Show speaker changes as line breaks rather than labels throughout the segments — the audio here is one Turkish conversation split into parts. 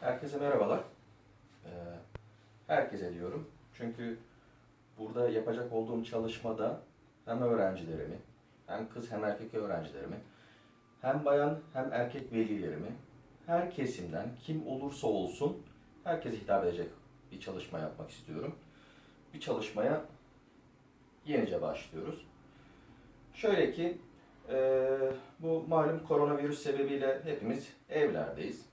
Herkese merhabalar. Ee, herkese diyorum. Çünkü burada yapacak olduğum çalışmada hem öğrencilerimi, hem kız hem erkek öğrencilerimi, hem bayan hem erkek velilerimi, her kesimden kim olursa olsun herkese hitap edecek bir çalışma yapmak istiyorum. Bir çalışmaya yenice başlıyoruz. Şöyle ki, e, bu malum koronavirüs sebebiyle hepimiz evlerdeyiz.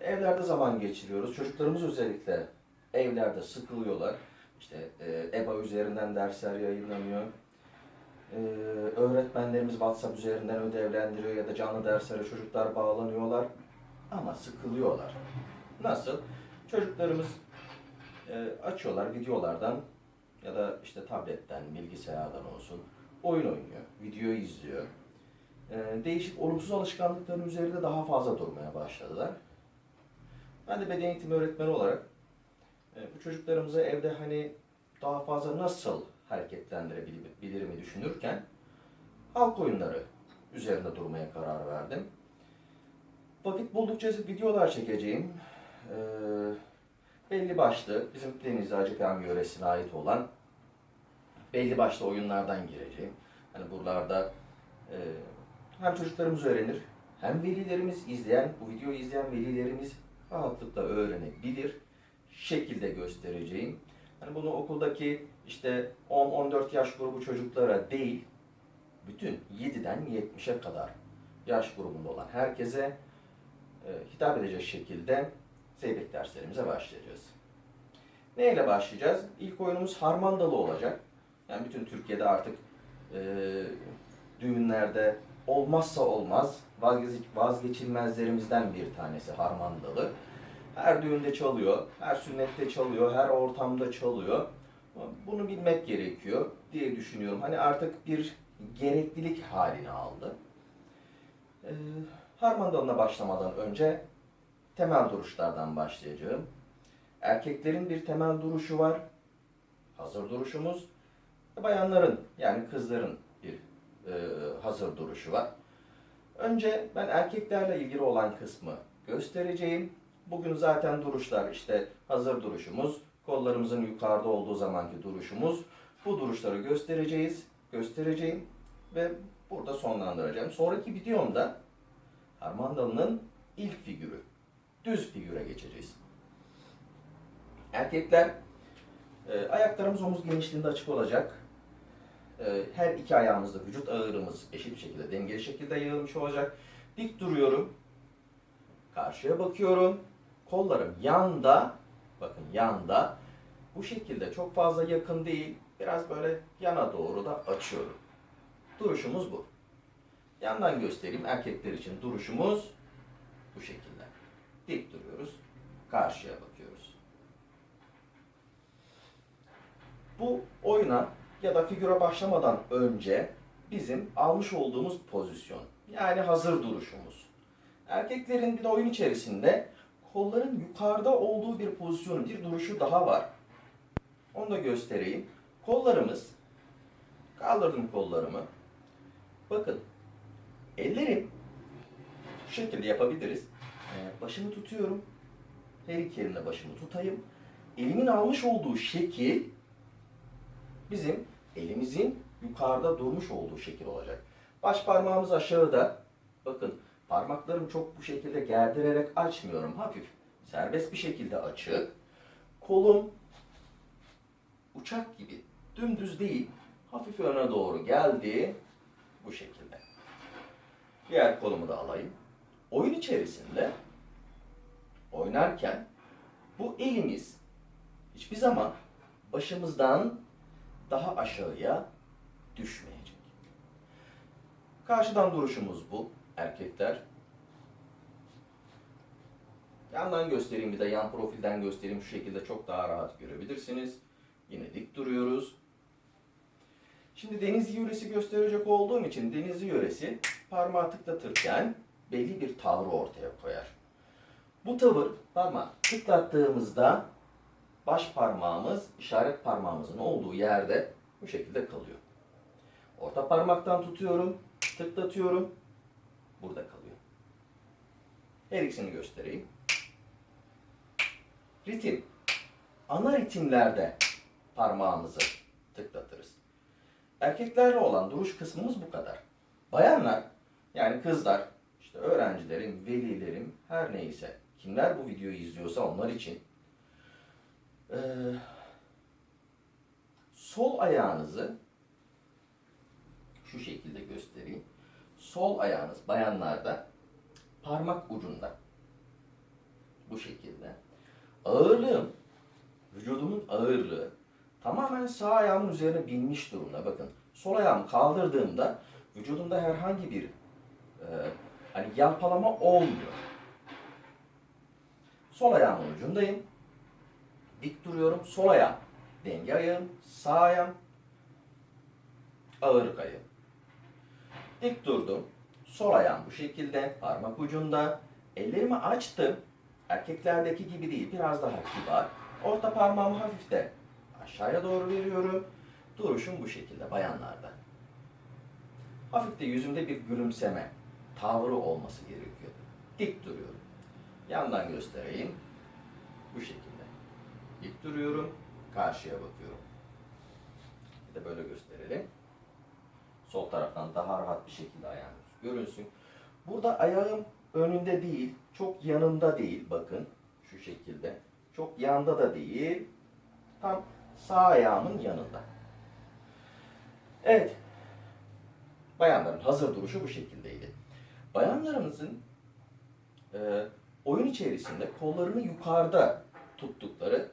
Evlerde zaman geçiriyoruz. Çocuklarımız özellikle evlerde sıkılıyorlar. İşte e, EBA üzerinden dersler yayınlanıyor. E, öğretmenlerimiz WhatsApp üzerinden ödevlendiriyor ya da canlı derslere çocuklar bağlanıyorlar. Ama sıkılıyorlar. Nasıl? Çocuklarımız e, açıyorlar videolardan ya da işte tabletten, bilgisayardan olsun oyun oynuyor, video izliyor. E, değişik olumsuz alışkanlıkların üzerinde daha fazla durmaya başladılar. Ben de beden eğitimi öğretmeni olarak e, bu çocuklarımızı evde hani daha fazla nasıl hareketlendirebilirimi düşünürken halk oyunları üzerinde durmaya karar verdim. Vakit buldukça videolar çekeceğim. E, belli başlı bizim Denizli Acıkan yöresine ait olan belli başlı oyunlardan gireceğim. Hani buralarda e, hem çocuklarımız öğrenir hem velilerimiz izleyen, bu videoyu izleyen velilerimiz rahatlıkla öğrenebilir şekilde göstereceğim. Hani bunu okuldaki işte 10-14 yaş grubu çocuklara değil, bütün 7'den 70'e kadar yaş grubunda olan herkese e, hitap edecek şekilde zeybek derslerimize başlayacağız. Neyle başlayacağız? İlk oyunumuz harmandalı olacak. Yani bütün Türkiye'de artık e, düğünlerde olmazsa olmaz vazgeç, vazgeçilmezlerimizden bir tanesi harmandalı. Her düğünde çalıyor, her sünnette çalıyor, her ortamda çalıyor. Bunu bilmek gerekiyor diye düşünüyorum. Hani artık bir gereklilik halini aldı. Ee, harmandalına başlamadan önce temel duruşlardan başlayacağım. Erkeklerin bir temel duruşu var. Hazır duruşumuz. Bayanların yani kızların e, hazır duruşu var. Önce ben erkeklerle ilgili olan kısmı göstereceğim. Bugün zaten duruşlar işte hazır duruşumuz, kollarımızın yukarıda olduğu zamanki duruşumuz. Bu duruşları göstereceğiz, göstereceğim ve burada sonlandıracağım. Sonraki videomda Harmandalı'nın ilk figürü, düz figüre geçeceğiz. Erkekler e, ayaklarımız omuz genişliğinde açık olacak. E, her iki ayağımızda vücut ağırlığımız eşit bir şekilde, dengeli şekilde yayılmış olacak. Dik duruyorum. Karşıya bakıyorum. Kollarım yanda, bakın yanda. Bu şekilde çok fazla yakın değil, biraz böyle yana doğru da açıyorum. Duruşumuz bu. Yandan göstereyim erkekler için duruşumuz bu şekilde. Dik duruyoruz, karşıya bakıyoruz. Bu oyuna ya da figüre başlamadan önce bizim almış olduğumuz pozisyon. Yani hazır duruşumuz. Erkeklerin bir de oyun içerisinde kolların yukarıda olduğu bir pozisyonu, bir duruşu daha var. Onu da göstereyim. Kollarımız, kaldırdım kollarımı. Bakın, ellerim şu şekilde yapabiliriz. Ee, başımı tutuyorum. Her iki elimle başımı tutayım. Elimin almış olduğu şekil bizim elimizin yukarıda durmuş olduğu şekil olacak. Baş parmağımız aşağıda. Bakın parmaklarımı çok bu şekilde gerdirerek açmıyorum. Hafif serbest bir şekilde açık. Kolum uçak gibi dümdüz değil. Hafif öne doğru geldi. Bu şekilde. Diğer kolumu da alayım. Oyun içerisinde oynarken bu elimiz hiçbir zaman başımızdan daha aşağıya düşmeyecek. Karşıdan duruşumuz bu erkekler. Yandan göstereyim bir de yan profilden göstereyim şu şekilde çok daha rahat görebilirsiniz. Yine dik duruyoruz. Şimdi Denizli yöresi gösterecek olduğum için Denizli yöresi parmağı tıklatırken belli bir tavrı ortaya koyar. Bu tavır parmağı tıklattığımızda baş parmağımız işaret parmağımızın olduğu yerde bu şekilde kalıyor. Orta parmaktan tutuyorum, tıklatıyorum, burada kalıyor. Her ikisini göstereyim. Ritim. Ana ritimlerde parmağımızı tıklatırız. Erkeklerle olan duruş kısmımız bu kadar. Bayanlar, yani kızlar, işte öğrencilerim, velilerim, her neyse, kimler bu videoyu izliyorsa onlar için eee, sol ayağınızı şu şekilde göstereyim. Sol ayağınız bayanlarda parmak ucunda. Bu şekilde. Ağırlığım, vücudumun ağırlığı tamamen sağ ayağımın üzerine binmiş durumda. Bakın sol ayağımı kaldırdığımda vücudumda herhangi bir e, hani yalpalama olmuyor. Sol ayağımın ucundayım. Dik duruyorum. Sol ayağım denge ayağım, sağ ayağım ağırlık ayağım. Dik durdum. Sol ayağım bu şekilde parmak ucunda. Ellerimi açtım. Erkeklerdeki gibi değil, biraz daha kibar. Orta parmağımı hafif de aşağıya doğru veriyorum. Duruşum bu şekilde bayanlarda. Hafif de yüzümde bir gülümseme, tavrı olması gerekiyor. Dik duruyorum. Yandan göstereyim. Bu şekilde. Dik duruyorum. Karşıya bakıyorum. Bir de böyle gösterelim. Sol taraftan daha rahat bir şekilde ayağınız görünsün. Burada ayağım önünde değil, çok yanında değil bakın. Şu şekilde. Çok yanda da değil. Tam sağ ayağımın yanında. Evet. Bayanların hazır duruşu bu şekildeydi. Bayanlarımızın e, oyun içerisinde kollarını yukarıda tuttukları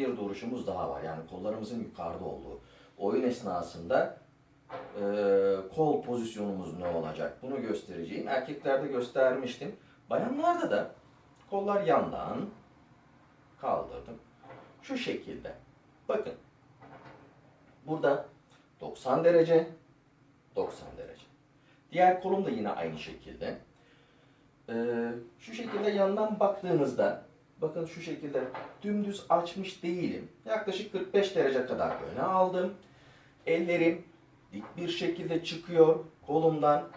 bir duruşumuz daha var. Yani kollarımızın yukarıda olduğu. Oyun esnasında e, kol pozisyonumuz ne olacak? Bunu göstereceğim. Erkeklerde göstermiştim. Bayanlarda da kollar yandan kaldırdım. Şu şekilde. Bakın. Burada 90 derece, 90 derece. Diğer kolum da yine aynı şekilde. Ee, şu şekilde yandan baktığınızda bakın şu şekilde dümdüz açmış değilim. Yaklaşık 45 derece kadar öne aldım. Ellerim dik bir şekilde çıkıyor kolumdan.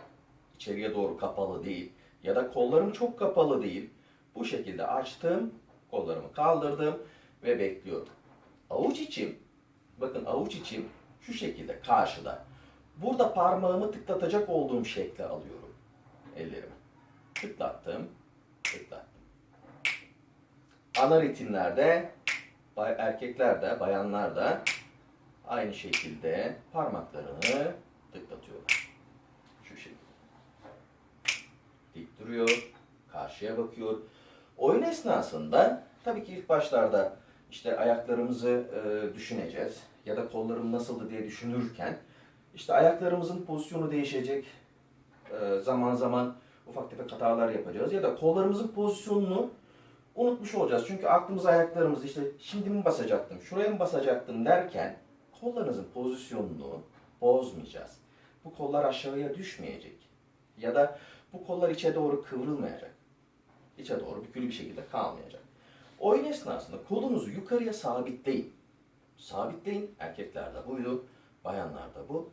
içeriye doğru kapalı değil. Ya da kollarım çok kapalı değil. Bu şekilde açtım. Kollarımı kaldırdım ve bekliyorum. Avuç içim, bakın avuç içim şu şekilde karşıda. Burada parmağımı tıklatacak olduğum şekle alıyorum ellerimi. Tıklattım, tıklattım. Ana ritimlerde erkekler de bayanlar da aynı şekilde parmaklarını tıklatıyorlar. Şu şekilde. Dik duruyor, karşıya bakıyor. Oyun esnasında tabii ki ilk başlarda işte ayaklarımızı e, düşüneceğiz ya da kollarım nasıldı diye düşünürken işte ayaklarımızın pozisyonu değişecek. E, zaman zaman ufak tefek hatalar yapacağız ya da kollarımızın pozisyonunu unutmuş olacağız. Çünkü aklımız ayaklarımız işte şimdi mi basacaktım, şuraya mı basacaktım derken kollarınızın pozisyonunu bozmayacağız. Bu kollar aşağıya düşmeyecek. Ya da bu kollar içe doğru kıvrılmayacak. İçe doğru bükülü bir şekilde kalmayacak. Oyun esnasında kolunuzu yukarıya sabitleyin. Sabitleyin. Erkeklerde buydu, bayanlarda bu.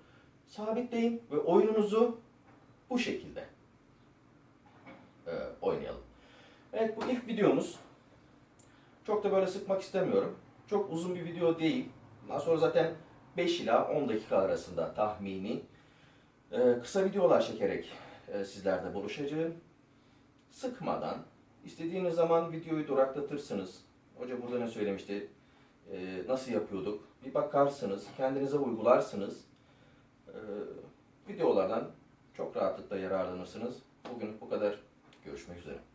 Sabitleyin ve oyununuzu bu şekilde e, oynayalım. Evet bu ilk videomuz. Çok da böyle sıkmak istemiyorum. Çok uzun bir video değil. Daha sonra zaten 5 ila 10 dakika arasında tahmini e, kısa videolar çekerek e, sizlerle buluşacağım. Sıkmadan istediğiniz zaman videoyu duraklatırsınız. Hoca burada ne söylemişti? E, nasıl yapıyorduk? Bir bakarsınız, kendinize uygularsınız. E, videolardan çok rahatlıkla yararlanırsınız. Bugün bu kadar. Görüşmek üzere.